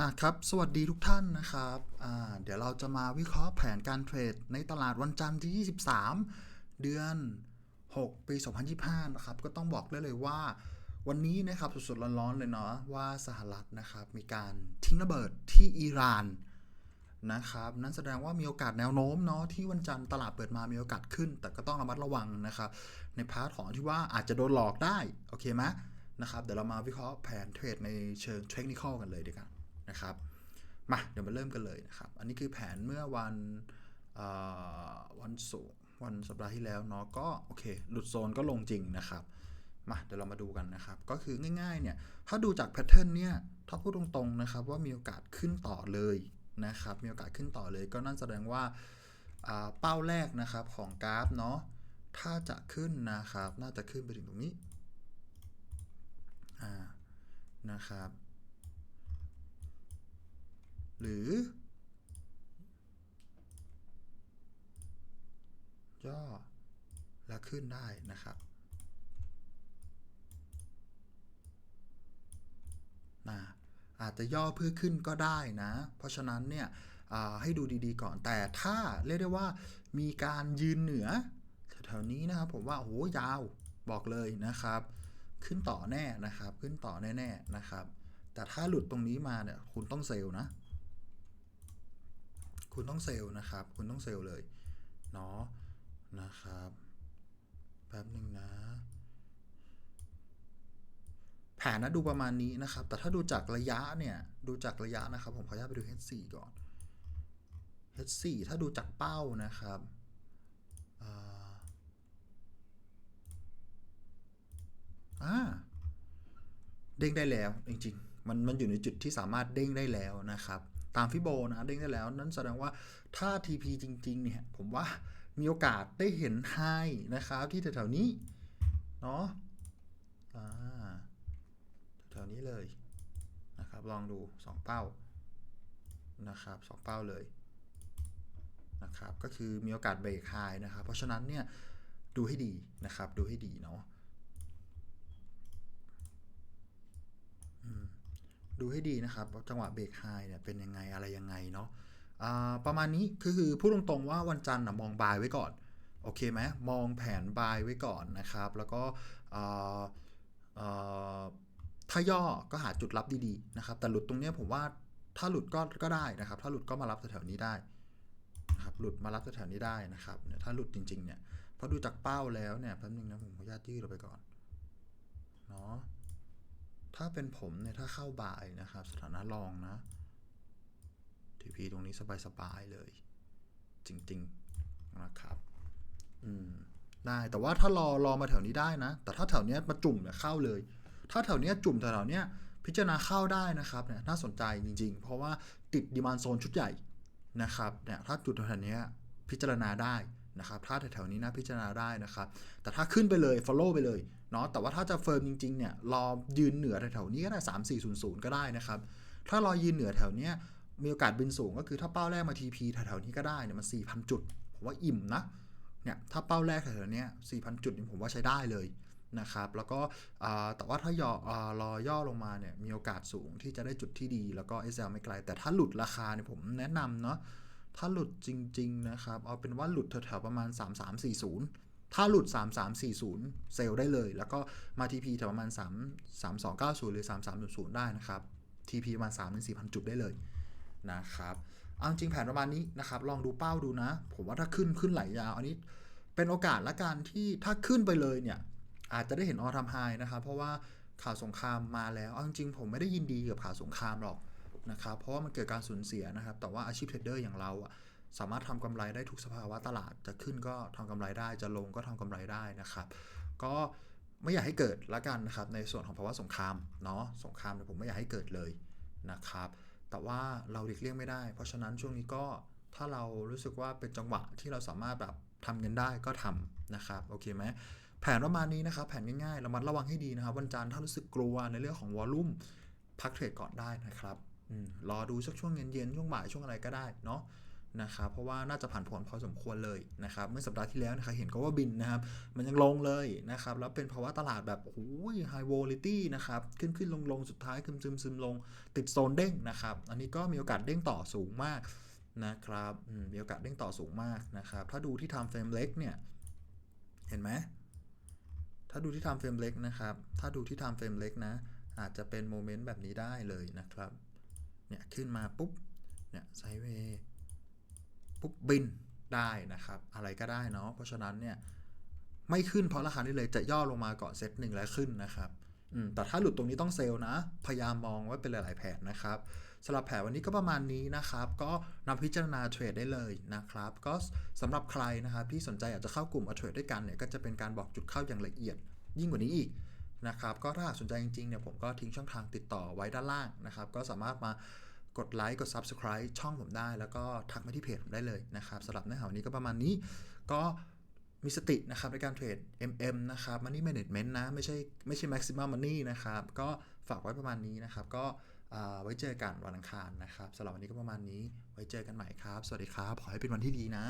อะครับ สวัสดีทุกท่านนะครับอ่าเดี๋ยวเราจะมาวิเคราะห์แผนการเทรดในตลาดวันจันทร์ที่ 23 เดือน 6 ปี 2025 นะครับ ก็ต้องบอกได้เลยว่า วันนี้นะครับสดๆร้อนๆเลยเนาะว่าสหรัฐนะครับมีการทิ้งระเบิดที่อิหร่านนะครับ นั่นแสดงว่ามีโอกาสแนวโน้มเนาะที่วันจันทร์ตลาดเปิดมามีโอกาสขึ้น แต่ก็ต้องระมัดระวังนะครับ ในพาร์ทของที่ว่าอาจจะโดนหลอกได้ โอเคไหมนะครับ เดี๋ยวเรามาวิเคราะห์แผนเทรดในเชิงเทคนิคอลกันเลยดีกว่า นะครับมาเดี๋ยวมาเริ่มกันเลยนะครับ อันนี้คือแผนเมื่อวันวันศุกร์วันสัปดาห์ที่แล้วเนาะก็โอเค หลุดโซนก็ลงจริงนะครับมาเดี๋ยวเรามาดูกันนะครับ ก็คือง่ายๆเนี่ยถ้าดูจากแพทเทิร์นเนี่ยถ้าพูดตรงๆนะครับว่ามีโอกาสขึ้นต่อเลยนะครับมีโอกาสขึ้นต่อเลย ก็นั่นแสดงว่าเป้าแรกนะครับของกราฟเนาะถ้าจะขึ้นนะครับ น่าจะขึ้นไปถึงตรงนี้นะครับ หรือ ย่อ แล้วขึ้นได้นะครับนะอาจจะย่อเพื่อขึ้นก็ได้นะ เพราะฉะนั้นเนี่ยให้ดูดีๆก่อน แต่ถ้าเรียกได้ว่ามีการยืนเหนือแถวๆนี้นะครับผมว่าโอ้โหยาวบอกเลยนะครับ ขึ้นต่อแน่นะครับ ขึ้นต่อแน่ๆนะครับ แต่ถ้าหลุดตรงนี้มาเนี่ยคุณต้องเซลล์นะ คุณต้องเซลล์นะครับ คุณต้องเซลล์เลยเนาะนะครับแป๊บหนึ่งนะ แผนนะดูประมาณนี้นะครับ แต่ถ้าดูจากระยะเนี่ย ดูจากระยะนะครับ ผมขออนุญาตไปดู H4 ก่อน H4 ถ้าดูจากเป้านะครับอ่าเด้งได้แล้วจริงๆ มันมันอยู่ในจุดที่สามารถเด้งได้แล้วนะครับ ตามฟิโบนะเด้งได้แล้วนั่นแสดงว่าถ้า TP จริง ๆ เนี่ย ผมว่ามีโอกาสได้เห็นไฮนะครับ ที่แถวๆนี้เนาะแถวๆนี้เลยนะครับ ลองดู 2 เป้านะครับสองเป้าเลยนะครับก็คือมีโอกาสเบรกไฮนะครับ เพราะฉะนั้นเนี่ยดูให้ดีนะครับ ดูให้ดีเนาะ ดูให้ดีนะครับจังหวะเบรกไฮเนี่ยเป็นยังไงอะไรยังไงเนาะประมาณนี้คือพูดตรงๆว่าวันจันทร์นะมองบายไว้ก่อน โอเคไหมมองแผนบายไว้ก่อนนะครับ แล้วก็ถ้าย่อก็หาจุดรับดีๆนะครับ แต่หลุดตรงเนี้ยผมว่าถ้าหลุดก็ก็ได้นะครับ ถ้าหลุดก็มารับแถวๆนี้ได้นะครับหลุดมารับแถวๆนี้ได้นะครับเนี่ยถ้าหลุดจริงๆเนี่ยเพราะดูจากเป้าแล้วเนี่ยแป๊บนึงนะผมขออนุญาตยืดลงไปก่อนเนาะ ถ้าเป็นผมเนี่ย ถ้าเข้าบ่ายนะครับ สถานะรองนะ TP ตรงนี้สบายๆเลย จริง ๆ นะครับ อืม ได้แต่ว่าถ้ารอรอมาแถวนี้ได้นะ แต่ถ้าแถวเนี้ยมาจุ่มเนี่ยเข้าเลย ถ้าแถวเนี้ยจุ่มแถวเนี้ยพิจารณาเข้าได้นะครับเนี่ยน่าสนใจจริง ๆ เพราะว่าติดดีมานโซนชุดใหญ่นะครับเนี่ยถ้าจุดแถวนี้พิจารณาได้ นะครับถ้าแถวๆนี้นะพิจารณาได้นะครับแต่ถ้าขึ้นไปเลย follow ไปเลยเนาะแต่ว่าถ้าจะเฟิร์มจริงๆเนี่ยรอยืนเหนือแถวๆนี้ก็ได้3 4 0 0ก็ได้นะครับถ้ารอยืนเหนือแถวเนี้ยมีโอกาสบินสูงก็คือถ้าเป้าแรกมา TP แถวๆนี้ก็ได้เนี่ยมัน4,000 จุดผมว่าอิ่มนะเนี่ยถ้าเป้าแรกแถวๆนี้4,000 จุดนี่ผมว่าใช้ได้เลยนะครับแล้วก็แต่ว่าถ้าย่ออ่ารอย่อลงมาเนี่ยมีโอกาสสูงที่จะได้จุดที่ดี แล้วก็ SL ไม่ไกล แต่ถ้าหลุดราคาเนี่ยผมแนะนำเนาะ ถ้าหลุดจริง ๆ นะครับ เอาเป็นว่าหลุดแถวๆประมาณ 3340 ถ้าหลุด 3340 เซลล์ได้เลย แล้วก็มา TP แถวประมาณ 3 3290 หรือ 3300 ได้นะครับ TP ประมาณ3-4,000 จุดได้เลยนะครับเอาจริงแผนประมาณนี้นะครับ ลองดูเป้าดูนะ ผมว่าถ้าขึ้นขึ้นไหลยาว อันนี้เป็นโอกาสละกันที่ถ้าขึ้นไปเลยเนี่ย อาจจะได้เห็นออทำไฮนะครับ เพราะว่าข่าวสงครามมาแล้วเอาจริงผมไม่ได้ยินดีกับข่าวสงครามหรอก นะครับเพราะว่ามันเกิดการสูญเสียนะครับ แต่ว่าอาชีพเทรดเดอร์อย่างเราอะสามารถทำกำไรได้ทุกสภาวะตลาดจะขึ้นก็ทำกำไรได้จะลงก็ทำกำไรได้นะครับ ก็ไม่อยากให้เกิดละกันนะครับในส่วนของภาวะสงครามเนาะสงครามเนี่ยผมไม่อยากให้เกิดเลยนะครับ แต่ว่าเราหลีกเลี่ยงไม่ได้ เพราะฉะนั้นช่วงนี้ก็ถ้าเรารู้สึกว่าเป็นจังหวะที่เราสามารถแบบทำเงินได้ก็ทำนะครับโอเคไหมแผนประมาณนี้นะครับแผนง่ายๆเรามาระวังให้ดีนะครับ วันจันทร์ถ้ารู้สึกกลัวในเรื่องของวอลลุ่มพักเทรดก่อนได้นะครับ รอดูสักช่วงเย็นๆช่วงบ่ายช่วงอะไรก็ได้เนาะนะครับเพราะว่าน่าจะผ่านผลพอสมควรเลยนะครับเมื่อสัปดาห์ที่แล้วนะครับเห็นก็ว่าบินนะครับมันยังลงเลยนะครับแล้วเป็นภาวะตลาดแบบโอ้ย high volatility นะครับขึ้นขึ้นลงลงสุดท้ายซึมซึมซึมลงติดโซนเด้งนะครับอันนี้ก็มีโอกาสเด้งต่อสูงมากนะครับมีโอกาสเด้งต่อสูงมากนะครับถ้าดูที่ time frame เล็กเนี่ยเห็นไหมถ้าดูที่ time frame เล็กนะครับถ้าดูที่ time frame เล็กนะอาจจะเป็นโมเมนต์แบบนี้ได้เลยนะครับ เนี่ยขึ้นมาปุ๊บเนี่ยไซเวย์ปุ๊บบินได้นะครับ อะไรก็ได้เนาะเพราะฉะนั้นเนี่ยไม่ขึ้นเพราะราคานี้เลยจะย่อลงมาก่อนเซตหนึ่งแล้วขึ้นนะครับอืมแต่ถ้าหลุดตรงนี้ต้องเซลล์นะ พยายามมองไว้เป็นหลาย ๆ แผนนะครับสำหรับแผนวันนี้ก็ประมาณนี้นะครับ ก็นำพิจารณาเทรดได้เลยนะครับ ก็สำหรับใครนะครับที่สนใจอยากจะเข้ากลุ่มเทรดด้วยกันเนี่ยก็จะเป็นการบอกจุดเข้าอย่างละเอียดยิ่งกว่านี้อีก นะครับก็ถ้าหากสนใจจริงๆเนี่ยผมก็ทิ้งช่องทางติดต่อไว้ด้านล่างนะครับก็สามารถมากดไลค์กด Subscribe ช่องผมได้ แล้วก็ทักมาที่เพจผมได้เลยนะครับสำหรับเนื้อหาวันนี้ก็ประมาณนี้ ก็มีสตินะครับในการเทรด MM นะครับ Money Management นะ ไม่ใช่ไม่ใช่ Maximum Money นะครับ ก็ฝากไว้ประมาณนี้นะครับ ก็ไว้เจอกันวันอังคารนะครับสำหรับวันนี้ก็ประมาณนี้ ไว้เจอกันใหม่ครับ สวัสดีครับ ขอให้เป็นวันที่ดีนะ